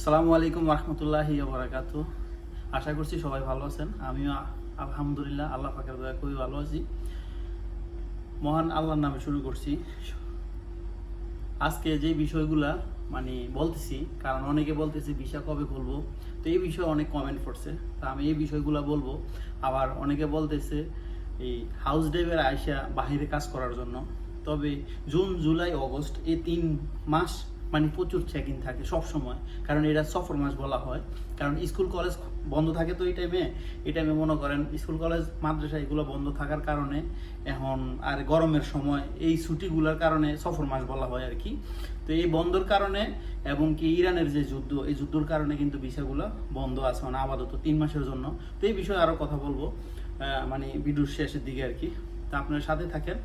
আসসালামু আলাইকুম রহমতুল্লাহি বারাকাতু আশা করছি সবাই ভালো আছেন। আমিও আলহামদুলিল্লাহ, আল্লাহ পাকের দয়া খুবই ভালো আছি। মহান আল্লাহর নামে শুরু করছি। আজকে যে বিষয়গুলা মানে বলতেছি, কারণ অনেকে বলতেছে, ভিসা কবে খুলবো? তো এই বিষয়ে অনেক কমেন্ট করছে তা আমি এই বিষয়গুলা বলব। আবার অনেকে বলতেছে, এই হাউস ড্রাইভার আয়সা বাহিরে কাজ করার জন্য। তবে জুন, জুলাই, অগস্ট এই তিন মাস মানে প্রচুর চেক ইন থাকে সব সময় কারণ এটা সফর মাস বলা হয়। কারণ স্কুল কলেজ বন্ধ থাকে তো এই টাইমে এই টাইমে মনে করেন স্কুল কলেজ মাদ্রাসা এগুলো বন্ধ থাকার কারণে এখন আর গরমের সময় এই ছুটিগুলোর কারণে সফর মাস বলা হয় আর কি। তো এই বন্ধর কারণে এবং কি ইরানের যে যুদ্ধ, এই যুদ্ধর কারণে কিন্তু ভিসাগুলো বন্ধ আছে মানে আপাতত তিন মাসের জন্য। তো এই বিষয়ে আরও কথা বলব মানে ভিডিওর শেষের দিকে আর কি। তা আপনার সাথে থাকেন।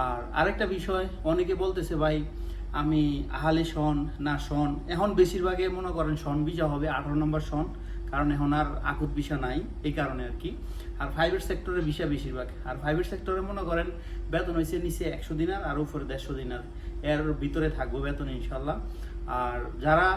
আর আরেকটা বিষয়, অনেকে বলতেছে, ভাই আমি আহালে শন, না শন, এখন বেশিরভাগে মনে করেন শন ভিসা হবে, আঠারো নম্বর শন, কারণ এখন আর আকুত ভিসা নাই, এই কারণে আর কি। আর প্রাইভেট সেক্টরে ভিসা বেশিরভাগ। আর প্রাইভেট সেক্টরে মনে করেন বেতন হয়েছে নিচে একশো দিনার আর উপরে দেড়শো দিনার। এর ভিতরে থাকব বেতন ইনশাল্লাহ আর যারা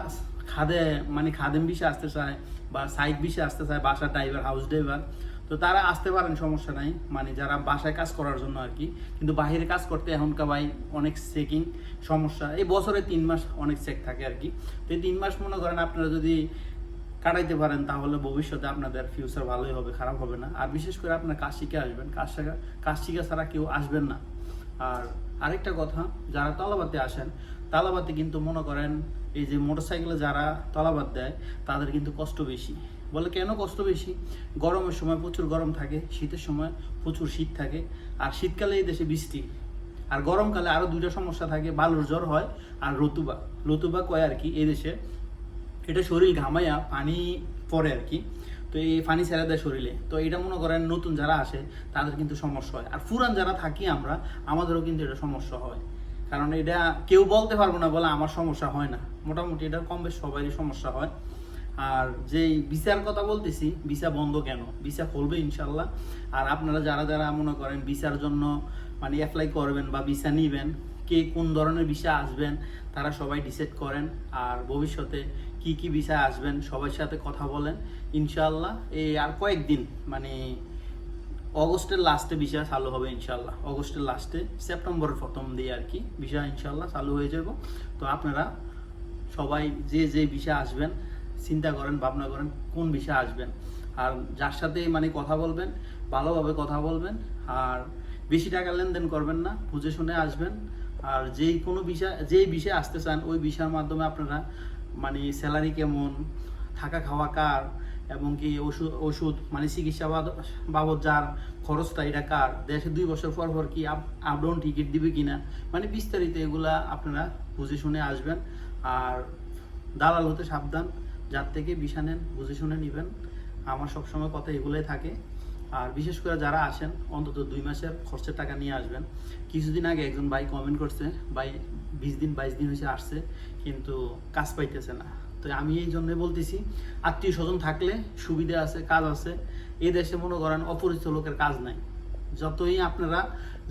খাদে মানে খাদেম বিষে আসতে চায় বা সাইড বিষে আসতে চায়, বাসার ড্রাইভার হাউস ড্রাইভার তো তারা আসতে পারেন, সমস্যা নাই। মানে যারা বাসায় কাজ করার জন্য আর কি। কিন্তু বাইরে কাজ করতে এখনকার ভাই অনেক চেকিং সমস্যা। এই বছরে তিন মাস অনেক চেক থাকে আর কি। তো এই তিন মাস মনে করেন আপনারা যদি কাটাইতে পারেন, তাহলে ভবিষ্যতে আপনাদের ফিউচার ভালোই হবে, খারাপ হবে না। আর বিশেষ করে আপনার কাজ শিখে আসবেন। কাজ শেখা, কাজ শিখে ছাড়া কেউ আসবেন না। আর আরেকটা কথা, যারা তলাবাতে আসেন, তালাবাতে কিন্তু মনে করেন এই যে মোটরসাইকেলে যারা তলাবাদ দেয়, তাদের কিন্তু কষ্ট বেশি। বলে কেন কষ্ট বেশি? গরমের সময় প্রচুর গরম থাকে, শীতের সময় প্রচুর শীত থাকে, আর শীতকালে এই দেশে বৃষ্টি। আর গরমকালে আরও দুইটা সমস্যা থাকে, বালুর জ্বর হয় আর রতুবা। রতুবা কয় আর কি? এই দেশে এটা শরীর ঘামাইয়া পানি পড়ে আর কি। তো এই পানি ছেড়ে দেয় শরীরে। তো এটা মনে করেন নতুন যারা আসে, তাদের কিন্তু সমস্যা হয়। আর পুরান যারা থাকি আমরা, আমাদেরও কিন্তু এটা সমস্যা হয়। কারণ এটা কেউ বলতে পারব না বলে আমার সমস্যা হয় না। মোটামুটি এটা কম বেশ সবারই সমস্যা হয়। আর যেই ভিসার কথা বলতেছি, ভিসা বন্ধ কেন? ভিসা খুলবে ইনশাল্লাহ। আর আপনারা যারা যারা মনে করেন ভিসার জন্য মানে অ্যাপ্লাই করবেন বা ভিসা নিবেন, কে কোন ধরনের ভিসা আসবেন, তারা সবাই ডিসাইড করেন। আর ভবিষ্যতে কি কি ভিসা আসবেন, সবার সাথে কথা বলেন। ইনশাল্লাহ এই আর কয়েকদিন মানে অগস্টের লাস্টে ভিসা চালু হবে ইনশাল্লাহ। অগস্টের লাস্টে সেপ্টেম্বরের প্রথম দিয়ে আর কি ভিসা ইনশাল্লাহ চালু হয়ে যাব। তো আপনারা সবাই যে যে ভিসা আসবেন চিন্তা করেন, ভাবনা করেন কোন বিষয়ে আসবেন। আর যার সাথে মানে কথা বলবেন, ভালোভাবে কথা বলবেন, আর বেশি টাকা লেনদেন করবেন না, বুঝে শুনে আসবেন। আর যেই কোনো বিষয়, যেই বিষয়ে আসতে চান, ওই বিষয়ের মাধ্যমে আপনারা মানে স্যালারি কেমন, থাকা খাওয়া কার, এবং কি ওষুধ ওষুধ মানে চিকিৎসা বাবদ যার খরচটা এটা কার, দেশে দুই বছর পর পর কি আপ ডাউন টিকিট দিবে কিনা মানে বিস্তারিত এগুলা আপনারা বুঝে শুনে আসবেন। আর দালাল হতে সাবধান যার থেকে বিষা নেন, বুঝে শুনে নেবেন। আমার সবসময় কথা এগুলোই থাকে। আর বিশেষ করে যারা আসেন, অন্তত দুই মাসের খরচের টাকা নিয়ে আসবেন। কিছুদিন আগে একজন ভাই কমেন্ট করছে, ভাই, বিশ দিন, বাইশ দিন হয়েছে, আসছে, কিন্তু কাজ পাইতেছে না। তো আমি এই জন্যই বলতেছি, আত্মীয় স্বজন থাকলে সুবিধা আছে, কাজ আছে। এই দেশে মনে করেন অপরিচিত লোকের কাজ নাই। যতই আপনারা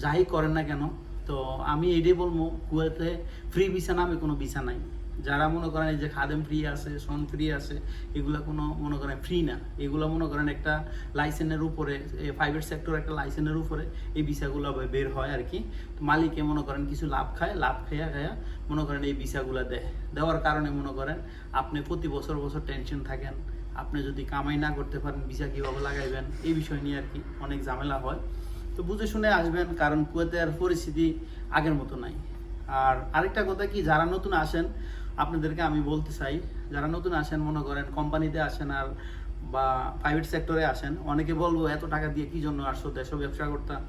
যাই করেন না কেন, তো আমি এটাই বলব, কুয়েতে ফ্রি ভিসা নামে কোনো ভিসা নাই। যারা মনে করেন এই যে খাদেম ফ্রি আছে, সন ফ্রি আছে, এগুলা কোনো মনে করেন ফ্রি না। এগুলো মনে করেন একটা লাইসেন্সের উপরে প্রাইভেট সেক্টর একটা লাইসেন্সের উপরে এই ভিসাগুলো বের হয় আর কি। তো মালিকে মনে করেন কিছু লাভ খায়, লাভ খাইয়া খাইয়া মনে করেন এই ভিসাগুলো দেয়। দেওয়ার কারণে মনে করেন আপনি প্রতি বছর বছর টেনশন থাকেন। আপনি যদি কামাই না করতে পারেন, ভিসা কীভাবে লাগাইবেন? এই বিষয় নিয়ে আর কি অনেক ঝামেলা হয়। তো বুঝে শুনে আসবেন, কারণ কুয়েতের পরিস্থিতি আগের মতো নাই। আর আরেকটা কথা কি, যারা নতুন আসেন আপনাদেরকে আমি বলতে চাই, যারা নতুন আসেন মনে করেন, কোম্পানিতে আসেন আর বা প্রাইভেট সেক্টরে আসেন, অনেকে বলব, এত টাকা দিয়ে কি জন্য আসছো? দেশে ব্যবসা করতাম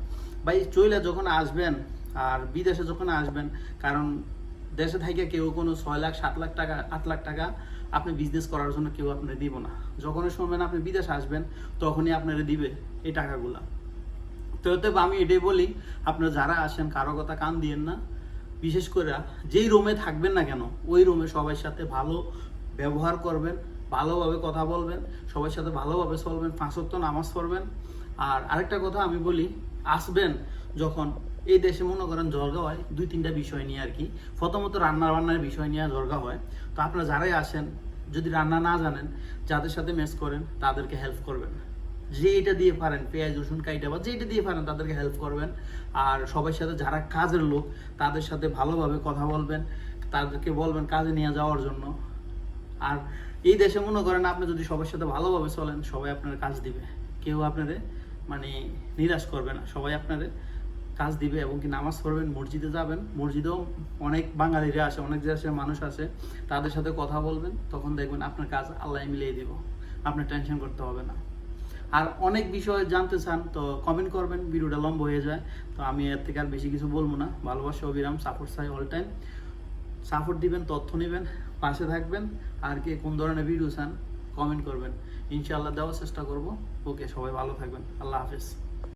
ভাই, চইলে যখন আসবেন আর বিদেশে যখন আসবেন, কারণ দেশে থেকে কেউ কোনো ছয় লাখ, সাত লাখ টাকা, আট লাখ টাকা আপনি বিজনেস করার জন্য কেউ আপনার দিব না। যখনই শুনবেন আপনি বিদেশে আসবেন, তখনই আপনারা দিবে এই টাকাগুলা। তো আমি এটাই বলি, আপনারা যারা আসেন, কারও কথা কান দিয়েন না। বিশেষ করে যেই রুমে থাকবেন না কেন, ওই রুমে সবার সাথে ভালো ব্যবহার করবেন, ভালোভাবে কথা বলবেন, সবার সাথে ভালোভাবে চলবেন পাঁচত্ব নামাজ পড়বেন। আর আরেকটা কথা আমি বলি, আসবেন যখন, এই দেশে মনে করেন জর্গা হয়, দুই তিনটা বিষয় নিয়ে আর কি। প্রথমত রান্না বান্নার বিষয় নিয়ে জর্গা হয়। তো আপনারা যারাই আসেন, যদি রান্না না জানেন, যাদের সাথে মেস করেন, তাদেরকে হেল্প করবেন। যে এটা দিয়ে পারেন পেঁয়াজ, রসুন, কাইটা বা যেটা দিয়ে পারেন তাদেরকে হেল্প করবেন। আর সবার সাথে যারা কাজের লোক, তাদের সাথে ভালোভাবে কথা বলবেন, তাদেরকে বলবেন কাজে নিয়ে যাওয়ার জন্য। আর এই দেশে মনে করেন, আপনি যদি সবার সাথে ভালোভাবে চলেন, সবাই আপনার কাজ দিবে। কেউ আপনারে মানে নিরাশ করবে না, সবাই আপনারে কাজ দিবে এবং কি নামাজ পড়বেন, মসজিদে যাবেন। মসজিদেও অনেক বাঙালিরা আসে, অনেক দেশের মানুষ আসে, তাদের সাথে কথা বলবেন, তখন দেখবেন আপনার কাজ আল্লাহ মিলিয়ে দিব। আপনার টেনশন করতে হবে না। আর অনেক বিষয় জানতে চান, তো কমেন্ট করবেন, ভিডিওটা লম্বা হয়ে যায়। তো আমি এর থেকে আর বেশি কিছু বলব না। ভালোবাসা, অবিরাম সাপোর্ট চাই অল টাইম সাপোর্ট দিবেন, তথ্য নেবেন, পাশে থাকবেন। আর কে কোন ধরনের ভিডিও চান কমেন্ট করবেন। ইনশাআল্লাহ দেওয়ার চেষ্টা করব। ওকে সবাই ভালো থাকবেন। আল্লাহ হাফেজ।